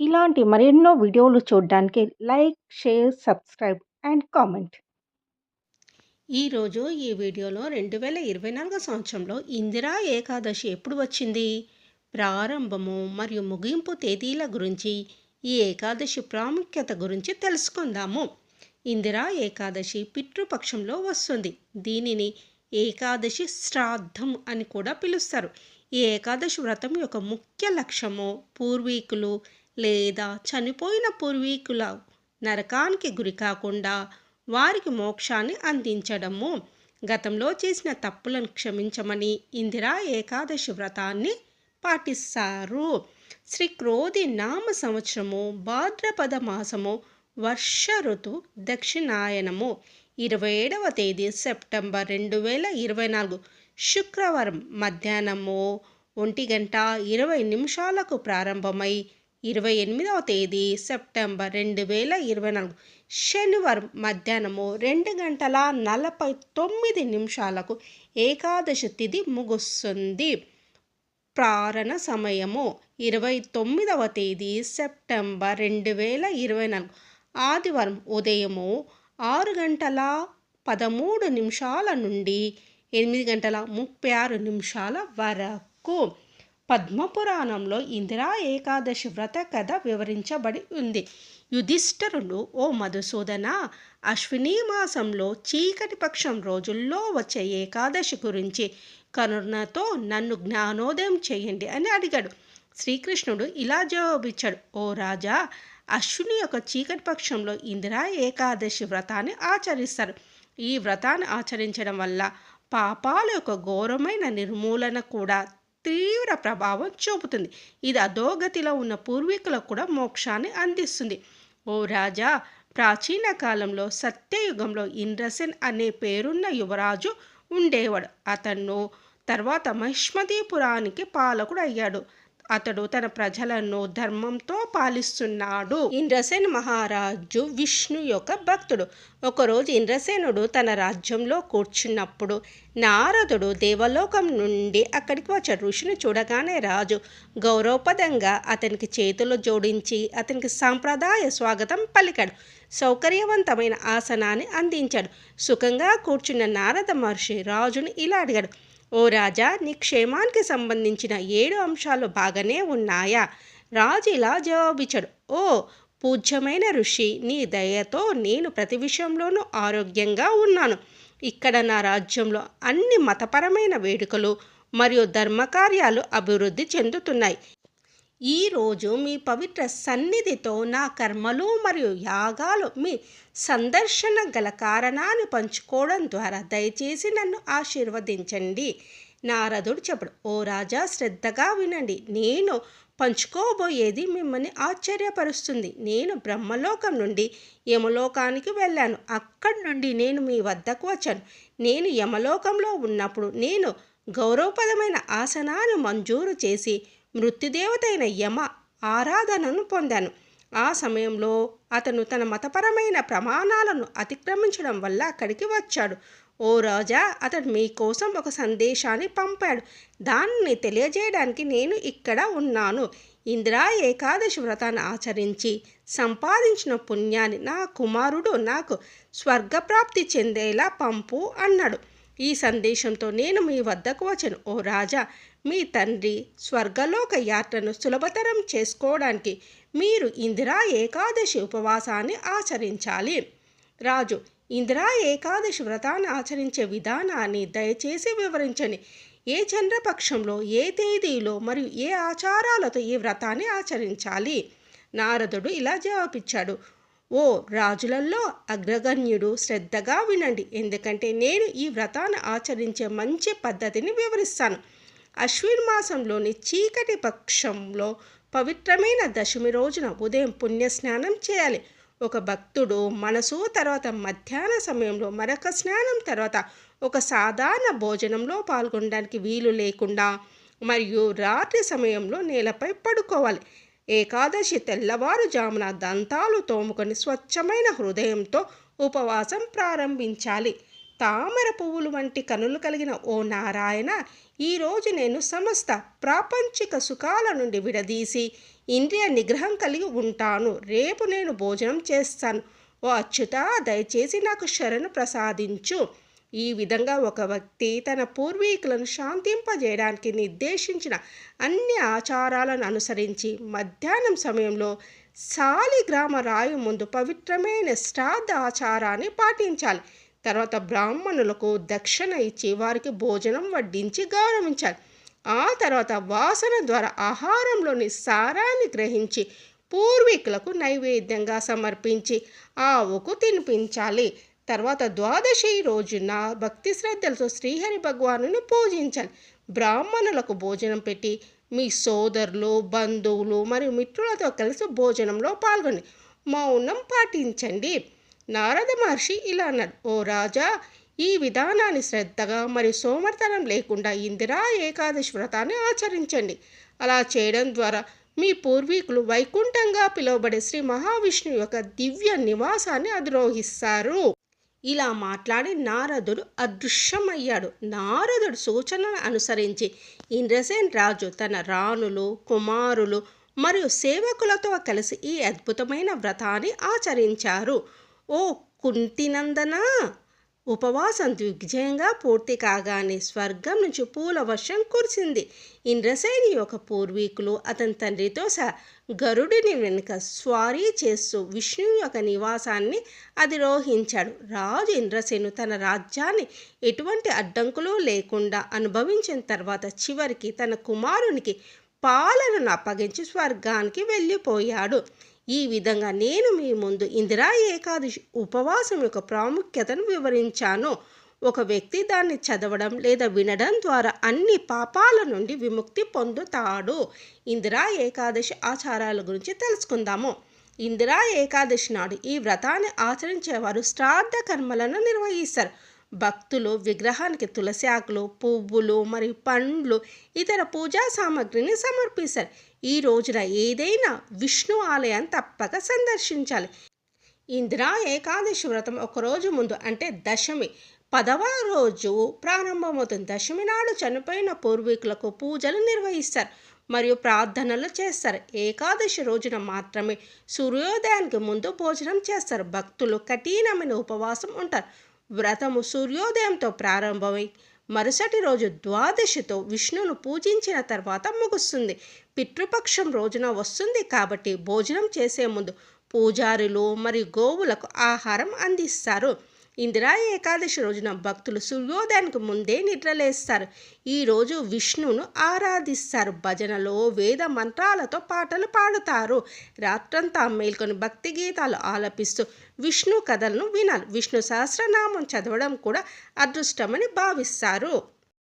ఇలాంటి మరెన్నో వీడియోలు చూడడానికి like, share, subscribe and comment. ఈరోజు ఈ వీడియోలో రెండు వేల ఇరవై నాలుగో సంవత్సరంలో ఇందిరా ఏకాదశి ఎప్పుడు వచ్చింది? ప్రారంభము మరియు ముగింపు తేదీల గురించి ఈ ఏకాదశి ప్రాముఖ్యత గురించి తెలుసుకుందాము. ఇందిరా ఏకాదశి పితృపక్షంలో వస్తుంది. దీనిని ఏకాదశి శ్రాద్ధం అని కూడా పిలుస్తారు. ఈ ఏకాదశి వ్రతం యొక్క ముఖ్య లక్ష్యము పూర్వీకులు లేదా చనిపోయిన పూర్వీకుల నరకానికి గురి కాకుండా వారికి మోక్షాన్ని అందించడము. గతంలో చేసిన తప్పులను క్షమించమని ఇందిరా ఏకాదశి వ్రతాన్ని పాటిస్తారు. శ్రీ క్రోధి నామ సంవత్సరము భాద్రపద మాసము వర్ష ఋతు దక్షిణాయనము. ఇరవై ఏడవ తేదీ సెప్టెంబర్ రెండు వేల ఇరవై నాలుగు శుక్రవారం మధ్యాహ్నము ఒంటి గంట ఇరవై నిమిషాలకు ప్రారంభమై ఇరవై ఎనిమిదవ తేదీ సెప్టెంబర్ రెండు వేల ఇరవై నాలుగు. శనివారం మధ్యాహ్నము రెండు గంటల నలభై తొమ్మిది నిమిషాలకు ఏకాదశి తిథి ముగుస్తుంది. ప్రారణ సమయము ఇరవై తొమ్మిదవ తేదీ సెప్టెంబర్ రెండు వేల ఇరవై నాలుగు. ఆదివారం ఉదయము ఆరు గంటల పదమూడు నిమిషాల నుండి ఎనిమిది గంటల ముప్పై ఆరు నిమిషాల వరకు పద్మపురాణంలో ఇందిరా ఏకాదశి వ్రత కథ వివరించబడి ఉంది. యుధిష్ఠరుడు ఓ మధుసూదన అశ్విని మాసంలో చీకటి పక్షం రోజుల్లో వచ్చే ఏకాదశి గురించి కరుణతో నన్ను జ్ఞానోదయం చేయండి అని అడిగాడు. శ్రీకృష్ణుడు ఇలా జవాబిచ్చాడు. ఓ రాజా అశ్విని యొక్క చీకటి పక్షంలో ఇందిరా ఏకాదశి వ్రతాన్ని ఆచరిస్తారు. ఈ వ్రతాన్ని ఆచరించడం వల్ల పాపాల యొక్క ఘోరమైన నిర్మూలన కూడా తీవ్ర ప్రభావం చూపుతుంది. ఇది అధోగతిలో ఉన్న పూర్వీకులకు కూడా మోక్షాన్ని అందిస్తుంది. ఓ రాజా ప్రాచీన కాలంలో సత్యయుగంలో ఇంద్రసేన్ అనే పేరున్న యువరాజు ఉండేవాడు. అతను తర్వాత మహిష్మదీపురానికి పాలకుడు అయ్యాడు. అతడు తన ప్రజలను ధర్మంతో పాలిస్తున్నాడు. ఇంద్రసేన్ మహారాజు విష్ణు యొక్క భక్తుడు. ఒకరోజు ఇంద్రసేనుడు తన రాజ్యంలో కూర్చున్నప్పుడు నారదుడు దేవలోకం నుండి అక్కడికి వచ్చాడు. ఋషిని చూడగానే రాజు గౌరవపదంగా అతనికి చేతులు జోడించి అతనికి సాంప్రదాయ స్వాగతం పలికాడు. సౌకర్యవంతమైన ఆసనాన్ని అందించాడు. సుఖంగా కూర్చున్న నారద మహర్షి రాజును ఇలా అడిగాడు. ఓ రాజా నీ క్షేమానికి సంబంధించిన ఏడు అంశాలు బాగానే ఉన్నాయా? రాజు ఇలా జవాబిచ్చాడు. ఓ పూజ్యమైన ఋషి నీ దయతో నేను ప్రతి విషయంలోనూ ఆరోగ్యంగా ఉన్నాను. ఇక్కడ నా రాజ్యంలో అన్ని మతపరమైన వేడుకలు మరియు ధర్మకార్యాలు అభివృద్ధి చెందుతున్నాయి. ఈరోజు మీ పవిత్ర సన్నిధితో నా కర్మలు మరియు యాగాలు మీ సందర్శన గల కారణాన్ని పంచుకోవడం ద్వారా దయచేసి నన్ను ఆశీర్వదించండి. నారదుడు చెప్పడు ఓ రాజా శ్రద్ధగా వినండి. నేను పంచుకోబోయేది మిమ్మల్ని ఆశ్చర్యపరుస్తుంది. నేను బ్రహ్మలోకం నుండి యమలోకానికి వెళ్ళాను. అక్కడి నుండి నేను మీ వద్దకు వచ్చాను. నేను యమలోకంలో ఉన్నప్పుడు నేను గౌరవపదమైన ఆసనాన్ని మంజూరు చేసి మృత్యుదేవతైన యమ ఆరాధనను పొందాను. ఆ సమయంలో అతను తన మతపరమైన ప్రమాణాలను అతిక్రమించడం వల్ల అక్కడికి వచ్చాడు. ఓ రాజా అతడు మీకోసం ఒక సందేశాన్ని పంపాడు. దాన్ని తెలియజేయడానికి నేను ఇక్కడ ఉన్నాను. ఇందిరా ఏకాదశి వ్రతాన్ని ఆచరించి సంపాదించిన పుణ్యాన్ని నా కుమారుడు నాకు స్వర్గప్రాప్తి చెందేలా పంపు అన్నాడు. ఈ సందేశంతో నేను మీ వద్దకు వచ్చాను. ఓ రాజా మీ తండ్రి స్వర్గలోక యాత్రను సులభతరం చేసుకోవడానికి మీరు ఇందిరా ఏకాదశి ఉపవాసాన్ని ఆచరించాలి. రాజు ఇందిరా ఏకాదశి వ్రతాన్ని ఆచరించే విధానాన్ని దయచేసి వివరించండి. ఏ చంద్రపక్షంలో ఏ తేదీలో మరియు ఏ ఆచారాలతో ఈ వ్రతాన్ని ఆచరించాలి? నారదుడు ఇలా జవాబిచ్చాడు. ఓ రాజులలో అగ్రగణ్యుడు శ్రద్ధగా వినండి. ఎందుకంటే నేను ఈ వ్రతాన్ని ఆచరించే మంచి పద్ధతిని వివరిస్తాను. అశ్విన్ మాసంలోని చీకటి పక్షంలో పవిత్రమైన దశమి రోజున ఉదయం పుణ్యస్నానం చేయాలి. ఒక భక్తుడు మనసు తర్వాత మధ్యాహ్న సమయంలో మరొక స్నానం తర్వాత ఒక సాధారణ భోజనంలో పాల్గొనడానికి వీలు లేకుండా మరియు రాత్రి సమయంలో నేలపై పడుకోవాలి. ఏకాదశి తెల్లవారుజామున దంతాలు తోముకొని స్వచ్ఛమైన హృదయంతో ఉపవాసం ప్రారంభించాలి. తామర పువ్వులు వంటి కనులు కలిగిన ఓ నారాయణ ఈరోజు నేను సమస్త ప్రాపంచిక సుఖాల నుండి విడదీసి ఇంద్రియ నిగ్రహం కలిగి ఉంటాను. రేపు నేను భోజనం చేస్తాను. ఓ అచ్యుత దయచేసి నాకు శరణు ప్రసాదించు. ఈ విధంగా ఒక వ్యక్తి తన పూర్వీకులను శాంతింపజేయడానికి నిర్దేశించిన అన్ని ఆచారాలను అనుసరించి మధ్యాహ్నం సమయంలో సాలిగ్రామ రాయి ముందు పవిత్రమైన శ్రాద్ధ ఆచారాన్ని పాటించాలి. తర్వాత బ్రాహ్మణులకు దక్షిణ ఇచ్చి వారికి భోజనం వడ్డించి గౌరవించాలి. ఆ తర్వాత వాసన ద్వారా ఆహారంలోని సారాన్ని గ్రహించి పూర్వీకులకు నైవేద్యంగా సమర్పించి ఆవుకు తినిపించాలి. తర్వాత ద్వాదశి రోజున భక్తి శ్రద్ధలతో శ్రీహరి భగవానుని పూజించాలి. బ్రాహ్మణులకు భోజనం పెట్టి మీ సోదరులు బంధువులు మరియు మిత్రులతో కలిసి భోజనంలో పాల్గొని మౌనం పాటించండి. నారద మహర్షి ఇలా అన్నాడు ఓ రాజా ఈ విధానాన్ని శ్రద్ధగా మరియు సోమర్తనం లేకుండా ఇందిరా ఏకాదశి వ్రతాన్ని ఆచరించండి. అలా చేయడం ద్వారా మీ పూర్వీకులు వైకుంఠంగా పిలువబడే శ్రీ మహావిష్ణువు యొక్క దివ్య నివాసాన్ని అధిరోహిస్తారు. ఇలా మాట్లాడి నారదుడు అదృశ్యమయ్యాడు. నారదుడు సూచనను అనుసరించి ఇంద్రసేన్ రాజు తన రాణులు కుమారులు మరియు సేవకులతో కలిసి ఈ అద్భుతమైన వ్రతాన్ని ఆచరించారు. ఓ కుంటినందనా! ఉపవాసం దిగ్విజయంగా పూర్తి కాగానే స్వర్గం నుంచి పూల వర్షం కురిసింది. ఇంద్రసేని యొక్క పూర్వీకులు అతని తండ్రితో సహా గరుడిని వెనుక స్వారీ చేస్తూ విష్ణువు యొక్క నివాసాన్ని అధిరోహించాడు. రాజు ఇంద్రసేను తన రాజ్యాన్ని ఎటువంటి అడ్డంకులు లేకుండా అనుభవించిన తర్వాత చివరికి తన కుమారునికి పాలనను అప్పగించి స్వర్గానికి వెళ్ళిపోయాడు. ఈ విధంగా నేను మీ ముందు ఇందిరా ఏకాదశి ఉపవాసం యొక్క ప్రాముఖ్యతను వివరించాను. ఒక వ్యక్తి దాన్ని చదవడం లేదా వినడం ద్వారా అన్ని పాపాల నుండి విముక్తి పొందుతాడు. ఇందిరా ఏకాదశి ఆచారాల గురించి తెలుసుకుందాము. ఇందిరా ఏకాదశి నాడు ఈ వ్రతాన్ని ఆచరించేవారు శ్రాద్ధ కర్మలను నిర్వహిస్తారు. భక్తులు విగ్రహానికి తులసి ఆకులు పువ్వులు మరియు పండ్లు ఇతర పూజా సామాగ్రిని సమర్పిస్తారు. ఈ రోజున ఏదైనా విష్ణు ఆలయాన్ని తప్పక సందర్శించాలి. ఇందిరా ఏకాదశి వ్రతం ఒక రోజు ముందు అంటే దశమి. పదవ రోజు ప్రారంభమవుతుంది. దశమి నాడు చనిపోయిన పూర్వీకులకు పూజలు నిర్వహిస్తారు మరియు ప్రార్థనలు చేస్తారు. ఏకాదశి రోజున మాత్రమే సూర్యోదయానికి ముందు భోజనం చేస్తారు. భక్తులు కఠినమైన ఉపవాసం ఉంటారు. వ్రతము సూర్యోదయంతో ప్రారంభమై మరుసటి రోజు ద్వాదశితో విష్ణును పూజించిన తర్వాత ముగుస్తుంది. పితృపక్షం రోజున వస్తుంది కాబట్టి భోజనం చేసే ముందు పూజారులు మరియు గోవులకు ఆహారం అందిస్తారు. ఇందిరా ఏకాదశి రోజున భక్తులు సూర్యోదయానికి ముందే నిద్రలేస్తారు ఈరోజు విష్ణువును ఆరాధిస్తారు. భజనలో వేద మంత్రాలతో పాటలు పాడుతారు. రాత్రంతా మేల్కొని భక్తి గీతాలు ఆలపిస్తూ విష్ణు కథలను వినాలి. విష్ణు సహస్రనామం చదవడం కూడా అదృష్టమని భావిస్తారు.